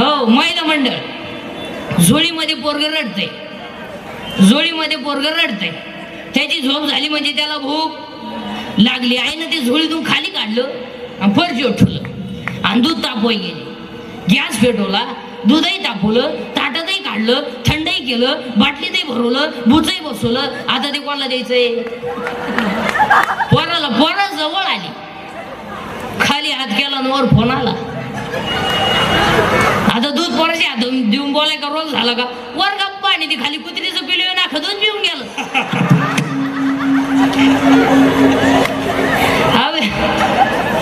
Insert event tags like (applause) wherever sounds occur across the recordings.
हो महिला मंडळ. झोळीमध्ये पोरग रडते झोळीमध्ये पोरग रडतंय. त्याची झोप झाली म्हणजे त्याला भूक लागली. आईनं ते झोळीतून खाली काढलं आणि फरशी उठवलं आणि दूध तापवाय गेले. गॅस पेटवला दूधही तापवलं ताटातही काढलं थंडही केलं बाटलीतही भरवलं बुचही बसवलं. आता ते कोणाला द्यायचंय? पोराला पोरा जवळ आली. खाली हात केला वर फोन आला. दूध हात देऊन बोलाय का झाला का? वर गप्पा आणि ती खाली कुत्रीचं पिलं ना दूध पिऊन गेलं. हा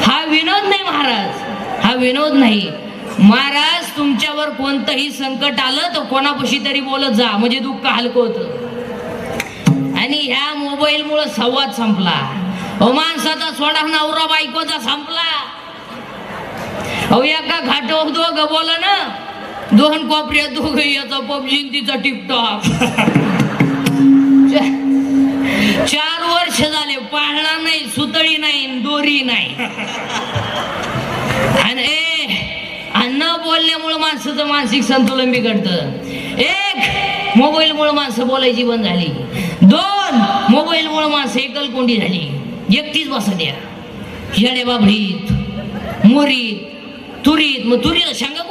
हा विनोद नाही महाराज हा विनोद नाही. महाराज तुमच्यावर कोणतंही संकट आलं तर कोणापाशी तरी बोलत जा म्हणजे दुःख हलकं होतं. आणि ह्या मोबाईल मुळे संवाद संपला. अ माणसाचा सोडा नवरा बायकोचा संपला. अहो एका घाटो दोघ बोल ना दोन कोपऱ्यात दोघ याचा पबजी तिचा टिकटॉक चार वर्ष झाले पाळणा नाही सुतळी नाही दोरी नाही. आणि ए न बोलण्यामुळं माणसाचं मानसिक संतुलन बिघडतं. एक मोबाईलमुळे माणसं बोलायची बंद झाली. दोन मोबाईलमुळे माणसं एकलकोंडी झाली. एकटीच बसा द्या येडे बाबडीत मोरीत तुरीत. मग तुरीला सांगा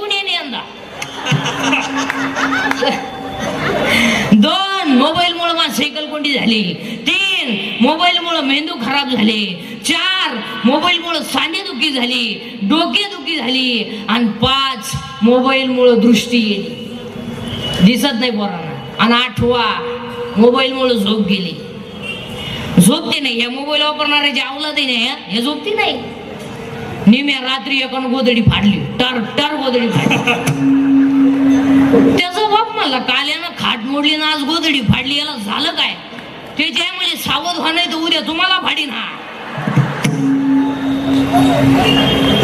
(laughs) दोन मोबाईल मुळे सायकल कोंडी झाली. तीन मोबाईल मुळे मेंदू खराब झाले. चार मोबाईल मुळे सांधेदुखी झाली. डोकेदुखी झाली. आणि पाच मोबाईल मुळे दृष्टी गेली. दिसत नाही पोरांना. आणि आठवा मोबाईल मुळे झोप गेली. झोपते नाही. या मोबाईल वापरणाऱ्याची अवलादही नाही हे झोपते नाही. निम्या रात्री एकानं गोदडी फाडली. टर टर गोदडी फाडली. (laughs) त्याचा बाप मला काल्यानं खाट मोडली ना आज गोदडी फाडली याला झालं काय? त्याची आहे म्हणजे सावध व्हा नाही तर उद्या तुम्हाला फाडीन हा.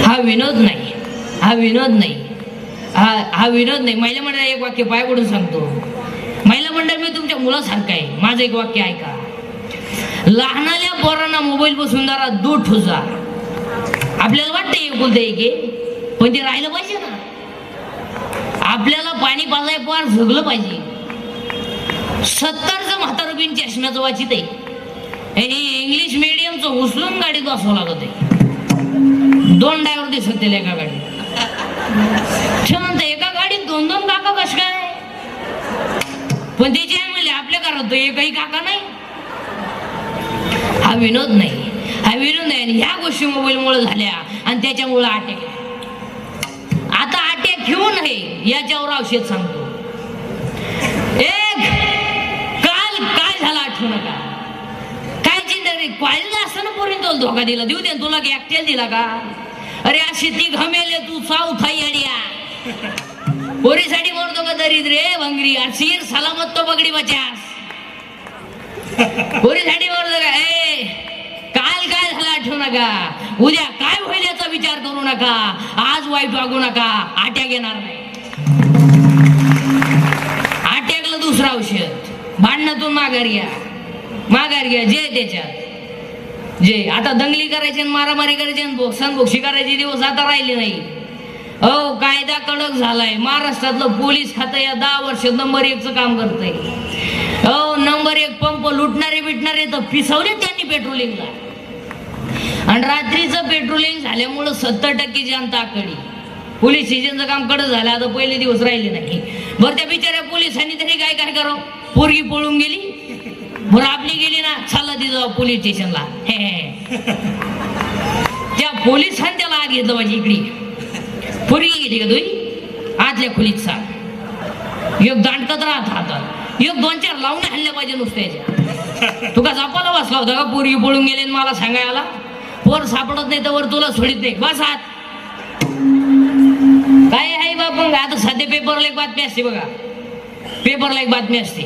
हा विनोद नाही. हा विनोद नाही. हा हा विनोद नाही. महिला मंडळ एक वाक्य पाय पडून सांगतो. महिला मंडळ मी तुमच्या मुलासारखं आहे. माझं एक वाक्य ऐका. लहानाल्या पोरांना मोबाईल पासून जरा दूर ठोसा आपल्याला वाटतं एकुलतं एक पण ते राहिलं पाहिजे ना. आपल्याला पाणी पाजाय पार झगलं पाहिजे. सत्तरचं म्हातारं बिन चष्म्याचं वाचित आहे. आणि इंग्लिश मिडियमचं उचलून गाडीत बसावं लागत आहे. दोन ड्रायव्हर दिसत त्याला एका गाडीत. छान तर एका गाडीत दोन दोन काका कस काय? पण त्याची आहे म्हणले आपल्या घरात तो एकही काका नाही. हा विनोद नाही. हा विनोद नाही. आणि ह्या गोष्टी मोबाईलमुळे झाल्या. आणि त्याच्यामुळे अटॅक घेऊ नये याच्यावर औषध सांगतो. एक काल काय झालं आठवू नका काय चिंता पाहिलं असं ना पोरीन तुला धोका दिला. देऊ दे तुला एकट्याला दिला का? अरे अशी ती घमेले तू साऊथ अडिया. पोरीसाठी बोलतो का दरिद्रे भंगरी अशीर सलामत तो बगडी बचास. पोरीसाठी बोलतो का ए काय नका. उद्या काय होईल याचा विचार करू नका. आज वाईट वागू नका. आट्या घेणार नाही. आट्याकलं दुसरं औषध. भांडणातून माघार घ्या. माघार घ्या. जे त्याच्यात. जे आता दंगली करायची आणि मारामारी करायची आणि बोक्सन बोक्षी करायचे दिवस आता राहिले नाही. हो कायदा कडक झालाय. महाराष्ट्रातलं पोलीस खातं या दहा वर्ष नंबर एकचं काम करतंय. हो नंबर एक पंप लुटणारे बिटणारे तर पिसवले त्यांनी पेट्रोलिंगला आणि रात्रीचं पेट्रोलिंग झाल्यामुळं सत्तर टक्के जनता आकडी. पोलीस स्टेशनचं काम कडं झालं आता पहिले दिवस राहिले नाही. बरं त्या बिचाऱ्या पोलिसांनी तरी काय काय करावं? पोरगी पळून गेली. बरं आपली गेली ना चालला ती जाऊ पोलीस स्टेशनला हे त्या पोलिसांनी त्याला आत घेतलं पाहिजे इकडे. पोरगी गेली का तुम्ही आतल्या खोलीत सांग एक दांडकत राहत हातात. एक दोन चार लावून हल्ल्या पाहिजे नुसत्याच्या. तुका जपाला बसला होता का? पोरगी पळून गेले आणि मला सांगायला पोर सापडत नाही तर तुला सोडित नाही. बस आत काय आहे बाबा आता सध्या पेपरला एक बातमी असते बघा. पेपरला एक बातमी असते.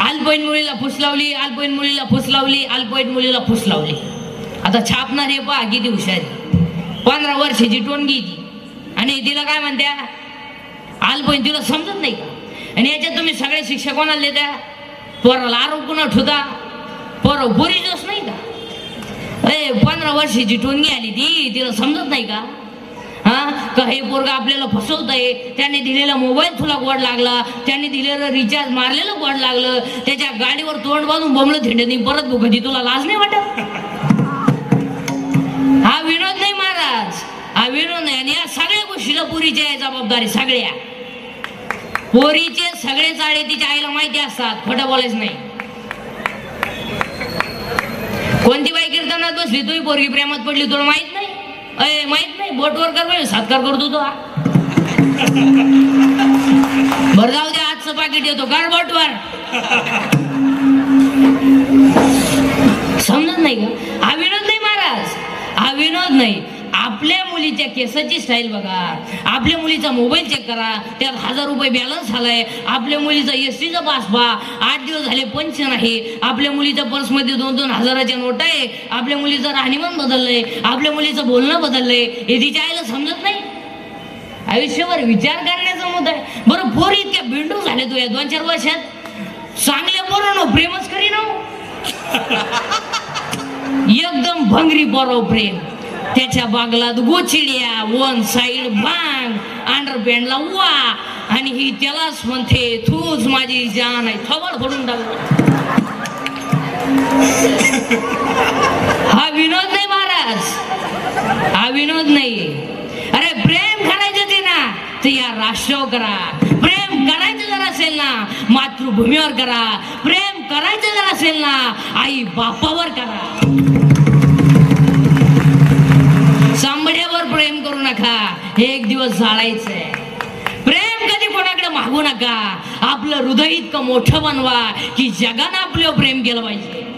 अल्पवयीन मुलीला फुस लावली अल्पवयीन मुलीला फुस लावली अल्पवयीन मुलीला फुस लावली. आता छापणार हे पहा किती हुशारी पंधरा वर्षाची टोनगी ती. आणि तिला काय म्हणत्या? अल्पवयीन तिला समजत नाही का? आणि याच्यात तुम्ही सगळे शिक्षक कोणाला देत्या पोराला आरोप कुणा ठुता पोरं बोरी नाही का? अरे पंधरा वर्षाची टोनगी आली ती तिला समजत नाही का? हा? का हे पोरगा आपल्याला फसवत आहे त्याने दिलेला मोबाईल तुला गोड लागला? त्याने दिलेलं रिचार्ज मारलेलं गोड लागलं? त्याच्या गाडीवर तोंड बांधून बमलं थिंडनी परत कधी तुला लाज नाही वाटत? हा विनोद नाही महाराज. हा विनोद नाही. आणि या सगळ्या गोष्टीला पुरीच्या आहे जबाबदारी सगळ्या. पोरीचे सगळे चाळे तिच्या आईला माहिती असतात खोटं बोलायचं नाही. कोणती बाई कीर्तनात बसली? तुही पोरगी प्रेमात पडली तुला माहीत नाही? अय माहीत नाही. बोटवर कर बाई सातकार करतो तो. हा. जाऊ द्या आजचं पाकिट येतो. कार बोटवर समजत नाही का? हा विनोद नाही महाराज. हा विनोद नाही. मुलीच्या केसाची स्टाईल बघा. आपल्या मुलीचा मोबाईल चेक करा. त्यात हजार रुपये बॅलन्स झालाय आपल्या मुलीचा एस टीचा पास पहा. आठ दिवस झाले पंच नाही. आपल्या मुलीच्या पर्समध्ये दोन दोन हजाराच्या नोट आहे. आपल्या मुलीचं राहणीमान बदललंय. आपल्या मुलीचं बोलणं बदललंय. हे तिच्या आईला समजत नाही. आयुष्यभर विचार करण्याचा मुद्दा आहे. बरं पोर इतक्या बिंडू झाले तू या दोन चार वर्षात. चांगल्या पोरानं प्रेमच करी ना हो. (laughs) एकदम भंगरी बरो प्रेम. त्याच्या बागलात गोचिड्या वन साइड बांग अंडरपॅन्डला वा आणि ही त्यालाच म्हणते तूच माझी जान आहे. थोबड फोडून टाकलं हा विनोद नाही महाराज. हा विनोद नाही. अरे प्रेम करायचं ते ना ते या राष्ट्रावर करा. प्रेम करायचं जर असेल ना मातृभूमीवर करा. प्रेम करायचं जर असेल ना आई बापावर करा. प्रेम करू नका. एक दिवस जाळायचंय. प्रेम कधी कोणाकडे मागू नका. आपलं हृदय इतकं मोठं बनवा की जगानं आपलं प्रेम केलं पाहिजे.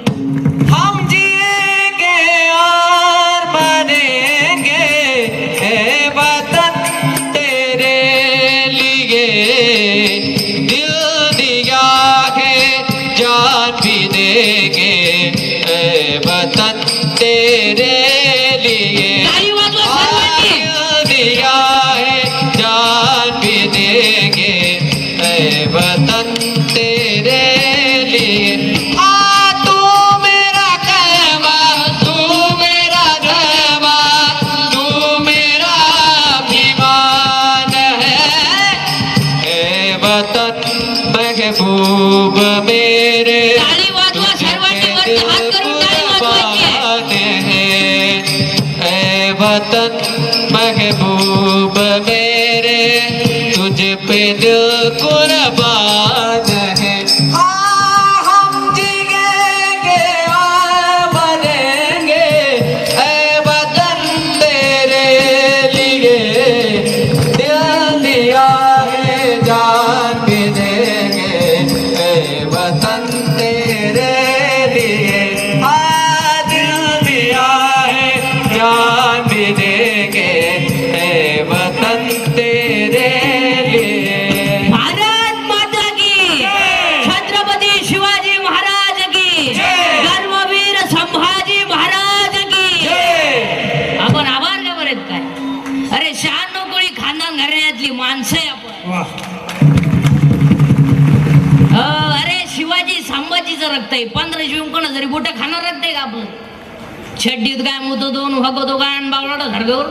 वाजवायची आहे. कुर्बान है वतन महबूब मेरे तुझ पे दिल कुर्बान आहे पंधरा कोण जरी बुट खाणार रक्त आहे का आपलं छड्डीत काय मुतो दोन हगवतो काय आणि बावळाटा धडगावर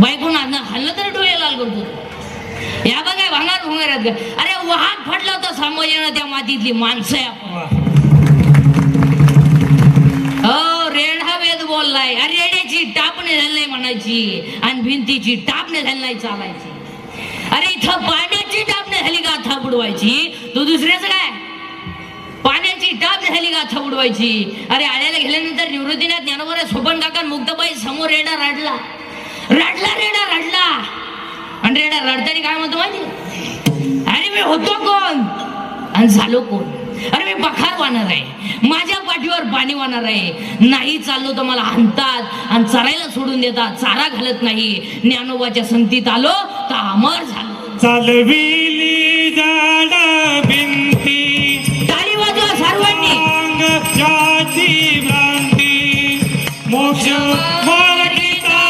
बायकून हल्लं तरी डोळे लाल करतो. या बघा भांगार भुंगार अरे वाहन फटला होता संभाजीनं त्या मातीतली माणसं आपण हो रेढा वेद बोललाय. अरे रेड्याची टापणे झाली नाही म्हणायची आणि भिंतीची टापणे झाली नाही चालायची. अरे इथं पाण्याची टापणे झाली का? था बुडवायची तू दुसऱ्याच काय? पाण्याची झाली अरे आळ्याला गेल्यानंतर निवृत्तीनाथ ज्ञानोबर सोपन काका मुक्तबाई समोर रेडा रडला. रडला रेडा रडला. आणि रेडा रडताना काय म्हणतो माहिती अरे मी होतो कोण? आणि झालो कोण? अरे मी बखार वाहणार आहे. माझ्या पाठीवर पाणी वाहणार आहे. नाही चाललो तर मला आणतात आणि चरायला सोडून देतात. चारा घालत नाही. ज्ञानोबाच्या संगतीत आलो तर अमर झालो. चालविली अंग जाती भ्रांती मोक्ष मार्गिता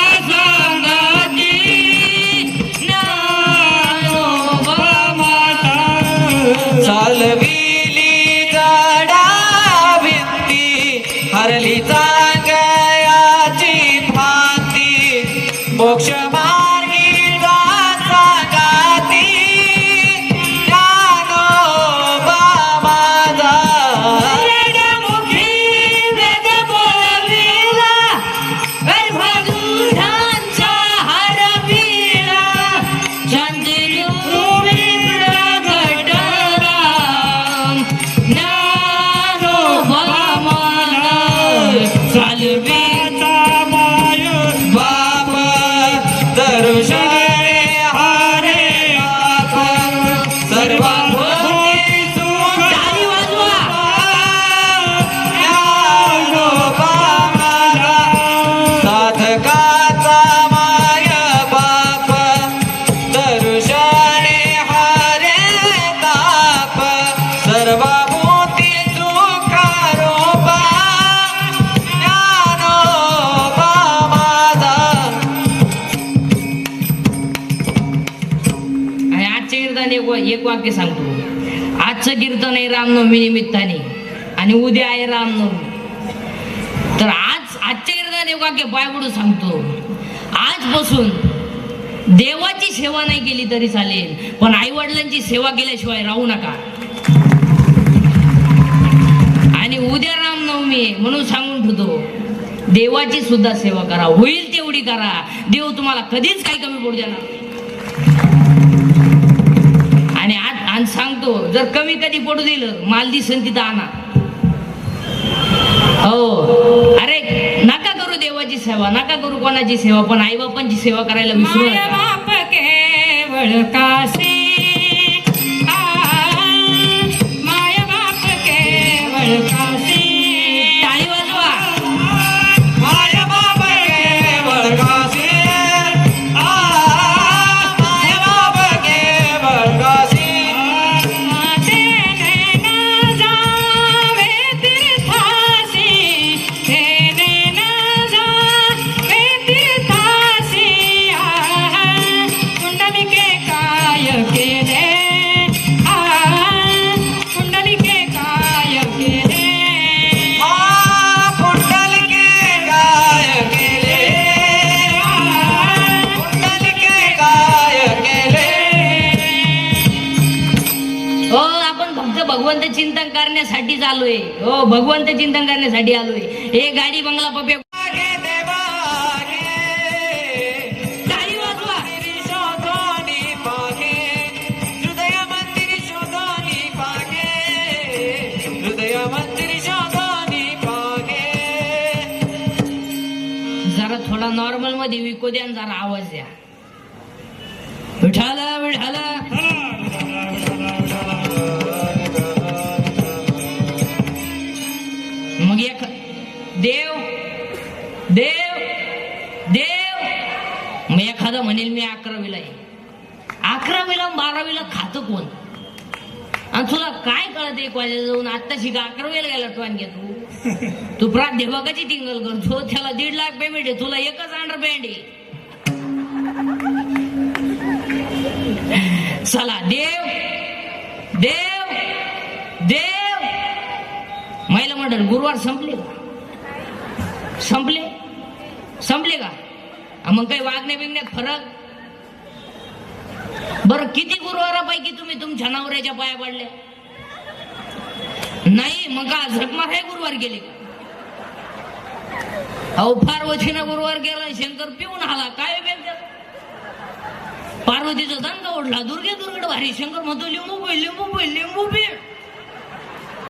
कीर्तन एक वाक्य सांगतो. आजचं कीर्तन आहे रामनवमी निमित्ताने आणि उद्या आहे रामनवमी. तर आज आजच्या कीर्तनात एक वाक्य पाय सांगतो. आजपासून देवाची सेवा नाही केली तरी चालेल पण आई वडिलांची सेवा केल्याशिवाय राहू नका. आणि उद्या रामनवमी आहे म्हणून सांगून ठेवतो देवाची सुद्धा सेवा करा होईल तेवढी करा. देव तुम्हाला कधीच काही कमी पडू देणार आणि सांगतो जर कमी कधी पडू दिलं माल दिसन तिथं आणा. हो. अरे नका करू देवाची सेवा नका करू कोणाची सेवा पण आई बापांची सेवा करायला विसरू माय नका भगवंत चिंतन करण्यासाठी आलोय हो भगवंत चिंतन करण्यासाठी आलोय. हे गाडी बंगला पप्या जरा थोडा नॉर्मलमध्ये विकू द्या जरा आवाज द्या. विठाला विठाला मग एखादा म्हणेल मी अकरावीला आहे. अकरावीला बारावीला खातं कोण? आणि तुला काय कळत एक वाजता जाऊन? आत्ता शिका अकरावीला गेला टॉन घे तू. तू प्राध्यापकाची टिंगल करतो त्याला दीड लाख पेमेंट आहे तुला एकच अंडर पॅन्ट आहे. चला देव देव देव. महिला मंडळ गुरुवार संपले संपले? संपले का? मग काही वागण्या बिगण्यात फरक? बरं किती गुरुवारापैकी तुम्ही तुमच्या नवऱ्याच्या पाया पडल्या नाही मग का झकमार हे गुरुवार गेले का? अहो पार्वतीनं गुरुवार केला शंकर पिऊन आला काय उपयोग पार्वतीचा दंग ओढला दुर्गे दुर्गड भारी शंकर म्हणतो लिंबू पी लिंबू पी लिंबू पी